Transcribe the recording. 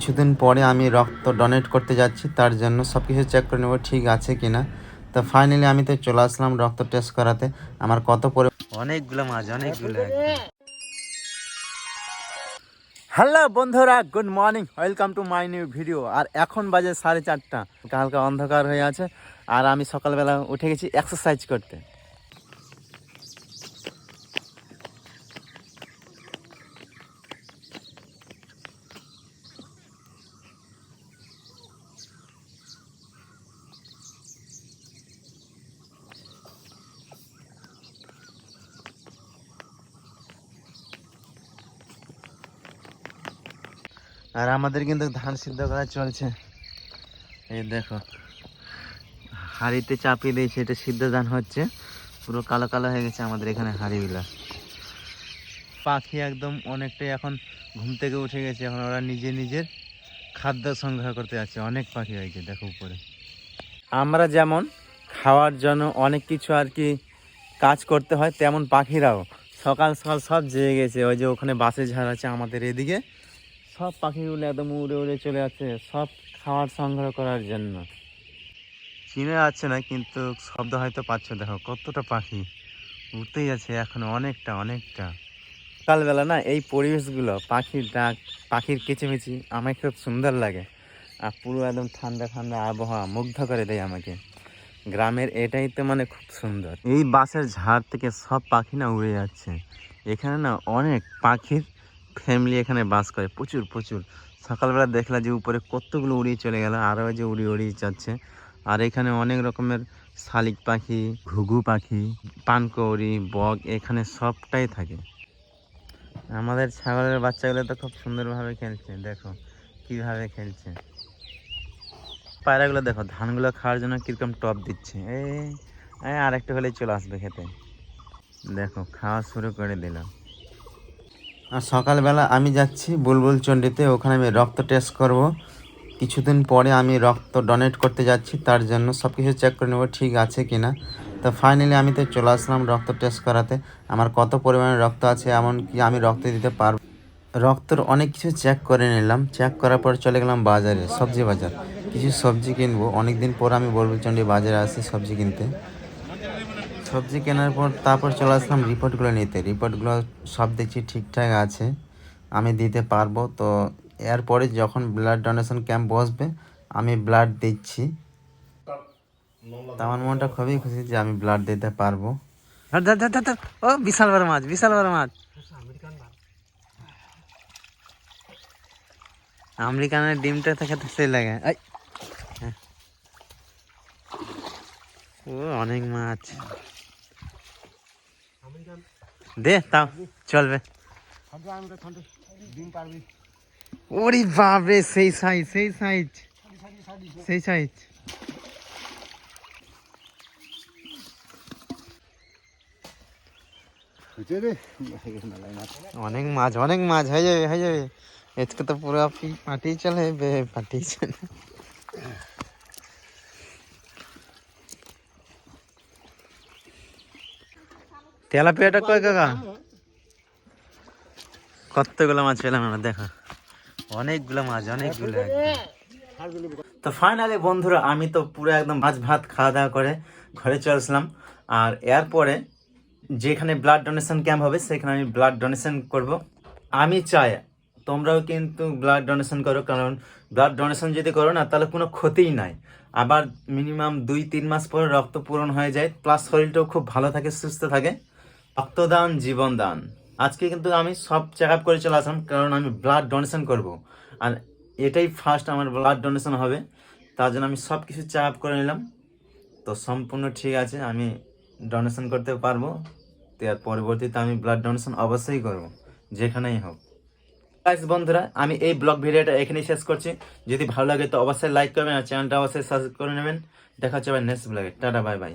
কিছুদিন পরে আমি রক্ত ডোনেট করতে যাচ্ছি তার জন্য সব কিছু চেক করে নেব ঠিক আছে কি না তো ফাইনালি আমি তো চলে আসলাম রক্ত টেস্ট করাতে। আমার কত পরে অনেকগুলো মাছ অনেকগুলো হ্যালো বন্ধুরা good morning welcome to my new video আর এখন বাজে সাড়ে চারটা। হালকা অন্ধকার হয়ে আছে আর আমি সকালবেলা উঠে গেছি এক্সারসাইজ করতে। আর আমাদের কিন্তু ধান সিদ্ধ করা চলছে। এই দেখো, হাঁড়িতে চাপিয়ে দিয়েছে, এটা সিদ্ধ ধান হচ্ছে। পুরো কালো কালো হয়ে গেছে আমাদের এখানে হাঁড়িগুলা। পাখি একদম অনেকটাই এখন ঘুম থেকে উঠে গেছে, এখন ওরা নিজে নিজের খাদ্য সংগ্রহ করতে যাচ্ছে। অনেক পাখি হয়েছে, দেখো উপরে। আমরা যেমন খাওয়ার জন্য অনেক কিছু আর কি কাজ করতে হয়, তেমন পাখিরাও সকাল সকাল সব জেগে গেছে। ওই যে ওখানে বাসে ঝাড় আছে আমাদের এদিকে। সব পাখিগুলো একদম উড়ে উড়ে চলে যাচ্ছে সব খাবার সংগ্রহ করার জন্য। চিনে যাচ্ছে না কিন্তু শব্দ হয়তো পাচ্ছ। দেখো কতটা পাখি উঠতেই আছে এখন অনেকটা অনেকটা। সকালবেলা না এই পরিবেশগুলো পাখির ডাক পাখির কিচিমিচি আমাকে খুব সুন্দর লাগে। আর পুরো একদম ঠান্ডা ঠান্ডা আবহাওয়া মুগ্ধ করে দেয় আমাকে। গ্রামের এটাই তো মানে খুব সুন্দর। এই বাসের ঝাড় থেকে সব পাখি না উড়ে যাচ্ছে। এখানে না অনেক পাখির ফ্যামিলি এখানে বাস করে, প্রচুর প্রচুর। সকালবেলা দেখলাম যে উপরে কতগুলো উড়িয়ে চলে গেল আরও যে উড়িয়ে উড়িয়ে যাচ্ছে। আর এখানে অনেক রকমের শালিক পাখি, ঘুঘু পাখি, পানকৌড়ি, বক, এখানে সবটাই থাকে। আমাদের ছাগলের বাচ্চাগুলো তো খুব সুন্দরভাবে খেলছে, দেখো কীভাবে খেলছে। পায়রাগুলো দেখো, ধানগুলো খাওয়ার জন্য কীরকম টপ দিচ্ছে। এই আর একটু হলেই চলে আসবে খেতে। দেখো, খাওয়া শুরু করে দিলাম। আর সকালবেলা আমি যাচ্ছি বুলবুল চণ্ডীতে, ওখানে আমি রক্ত টেস্ট করব। কিছুদিন পরে আমি রক্ত ডোনেট করতে যাচ্ছি, তার জন্য সব কিছু চেক করে নেব ঠিক আছে কি না তো ফাইনালি আমি তো চলে আসলাম রক্ত টেস্ট করাতে। আমার কত পরিমাণে রক্ত আছে, এমনকি আমি রক্ত দিতে পারব। রক্তর অনেক কিছু চেক করে নিলাম। চেক করার পর চলে গেলাম বাজারে, সবজি বাজার। কিছু সবজি কিনবো। অনেক দিন পর আমি বুলবুল চণ্ডী বাজারে আসি সবজি কিনতে। সবজি কেনার পর তারপর চলে আসলাম রিপোর্টগুলো নিতে। রিপোর্টগুলো সব দেখছি ঠিকঠাক আছে। আমি দিতে পারব। তো এরপরে যখন ব্লাড ডোনেশন ক্যাম্প বসবে, আমি ব্লাড দিচ্ছি। আমার মনটা খুবই খুশি যে আমি ব্লাড দিতে পারব। ও, বিশাল বড় মাছ, বিশাল বড় মাছ। আমেরিকানের ডিমটা তো সেই লাগে। হ্যাঁ। ও, অনেক মাছ। দে, তাও চলবে ওরে বাপরে, সেই সাইজ সেই সাইজ সেই সাইজ অনেক মাছ অনেক মাছ, হয়ে যাবে হয়ে যাবে। আজকে তো পুরো পাটি চলে পাটি চলে। তেলাপিয়াটা কয় কাকা? কতগুলো মাছ পেলাম আমরা, দেখো। অনেকগুলো মাছ, অনেকগুলো। তো ফাইনালি বন্ধুরা, আমি তো পুরো একদম মাছ ভাত খাওয়া দাওয়া করে ঘরে চলে আসলাম। আর এরপরে যেখানে ব্লাড ডোনেশন ক্যাম্প হবে, সেখানে আমি ব্লাড ডোনেশন করব। আমি চাই, তোমরাও কিন্তু ব্লাড ডোনেশন করো, কারণ ব্লাড ডোনেশন যদি করো না, তাহলে কোনো ক্ষতিই নাই। আবার মিনিমাম দুই তিন মাস পরে রক্ত পূরণ হয়ে যায় প্লাস শরীরটাও খুব ভালো থাকে, সুস্থ থাকে। রক্তদান জীবন দান আজকে কিন্তু আমি সব চেক আপ করে চলে আসলাম, কারণ আমি ব্লাড ডোনেশন করব। আর এটাই ফার্স্ট আমার ব্লাড ডোনেশন হবে। তার জন্য আমি সব কিছু চেক আপ করে নিলাম। তো সম্পূর্ণ ঠিক আছে, আমি ডোনেশন করতে পারব। তো এর পরবর্তীতে আমি ব্লাড ডোনেশন অবশ্যই করব, যেখানেই হোক। গাইস বন্ধুরা, আমি এই ব্লগ ভিডিওটা এখানেই শেষ করছি। যদি ভালো লাগে তো অবশ্যই লাইক করবেন, আর চ্যানেলটা অবশ্যই সাবস্ক্রাইব করে নেবেন। দেখা হচ্ছে নেক্সট ব্লগে টাটা বাই বাই